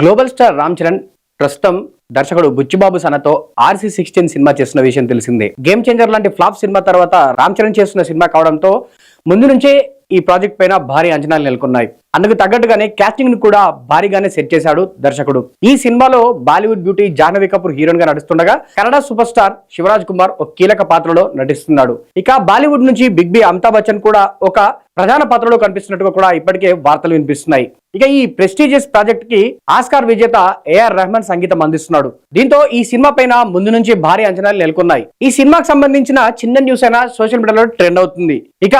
Global star Ram Charan ప్రస్తుతం దర్శకుడు బుచ్చిబాబు సనతో ఆర్సీ సిక్స్టీన్ సినిమా చేస్తున్న విషయం తెలిసిందే. గేమ్ చేంజర్ లాంటి ఫ్లాప్ సినిమా తర్వాత రామ్ చరణ్ చేస్తున్న సినిమా కావడంతో ముందు నుంచే ఈ ప్రాజెక్ట్ పైన భారీ అంచనాలు నెలకొన్నాయి. అందుకు తగ్గట్టుగానే క్యాస్టింగ్ను కూడా భారీగానే సెట్ చేశాడు దర్శకుడు. ఈ సినిమాలో బాలీవుడ్ బ్యూటీ జాహ్నవి కపూర్ హీరోయిన్గా నడుస్తుండగా కన్నడ సూపర్ స్టార్ శివరాజ్ కుమార్ ఒక కీలక పాత్రలో నటిస్తున్నాడు. ఇక బాలీవుడ్ నుంచి బిగ్ బి అమితాబ్ బచ్చన్ కూడా ఒక ప్రధాన పాత్రలో కనిపిస్తున్నట్టుగా కూడా ఇప్పటికే వార్తలు వినిపిస్తున్నాయి. ఇక ఈ ప్రెస్టీజియస్ ప్రాజెక్ట్కి ఆస్కార్ విజేత ఏఆర్ రెహమాన్ సంగీతం అందిస్తున్నాడు. దీంతో ఈ సినిమా పైన ముందు నుంచి భారీ అంచనాలు నెలకొన్నాయి. ఈ సినిమాకి సంబంధించిన చిన్న న్యూస్ అయినా సోషల్ మీడియాలో ట్రెండ్ అవుతుంది. ఇక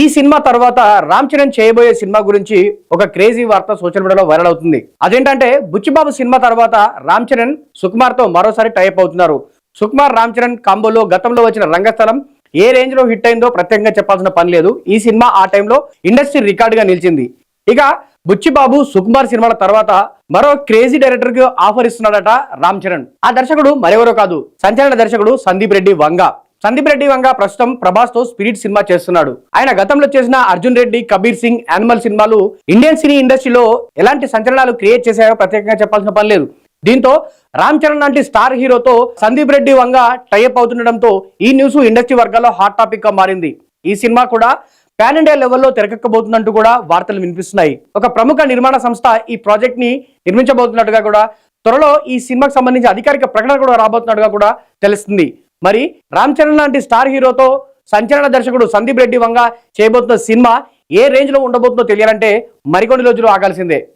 ఈ సినిమా తర్వాత రామ్ చరణ్ చేయబోయే సినిమా గురించి ఒక క్రేజీ వార్త సోషల్ మీడియాలో వైరల్ అవుతుంది. అదేంటంటే బుచ్చిబాబు సినిమా తర్వాత రామ్ చరణ్ సుకుమార్తో మరోసారి టైప్ అవుతున్నారు. సుకుమార్ రామ్ చరణ్ కాంబోలో గతంలో వచ్చిన రంగస్థలం ఏ రేంజ్లో హిట్ అయిందో ప్రత్యేకంగా చెప్పాల్సిన పని లేదు. ఈ సినిమా ఆ టైంలో ఇండస్ట్రీ రికార్డ్గా నిలిచింది. ఇక బుచ్చిబాబు సుకుమార్ సినిమాల తర్వాత మరో క్రేజీ డైరెక్టర్కి ఆఫర్ ఇస్తున్నాడట రామ్ చరణ్. ఆ దర్శకుడు మరెవరో కాదు సంచలన దర్శకుడు సందీప్ రెడ్డి వంగ. సందీప్ రెడ్డి వంగ ప్రస్తుతం ప్రభాస్తో స్పిరిట్ సినిమా చేస్తున్నాడు. ఆయన గతంలో చేసిన అర్జున్ రెడ్డి కబీర్ సింగ్ యానిమల్ సినిమాలు ఇండియన్ సినీ ఇండస్ట్రీలో ఎలాంటి సంచలనాలు క్రియేట్ చేశాయో ప్రత్యేకంగా చెప్పాల్సిన పని లేదు. దీంతో రామ్ చరణ్ లాంటి స్టార్ హీరోతో సందీప్ రెడ్డి వంగ టైఅప్ అవుతుండడంతో ఈ న్యూస్ ఇండస్ట్రీ వర్గాల్లో హాట్ టాపిక్గా మారింది. ఈ సినిమా కూడా పాన్ ఇండియా లెవెల్లో తెరకెక్కబోతున్నట్టు కూడా వార్తలు వినిపిస్తున్నాయి. ఒక ప్రముఖ నిర్మాణ సంస్థ ఈ ప్రాజెక్ట్ని నిర్మించబోతున్నట్టుగా కూడా త్వరలో ఈ సినిమాకి సంబంధించి అధికారిక ప్రకటన కూడా రాబోతున్నట్టుగా కూడా తెలుస్తుంది. మరి రామ్ చరణ్ లాంటి స్టార్ హీరోతో సంచలన దర్శకుడు సందీప్ రెడ్డి వంగ చేయబోతున్న సినిమా ఏ రేంజ్లో ఉండబోతుందో తెలియాలంటే మరికొన్ని రోజులు ఆగాల్సిందే.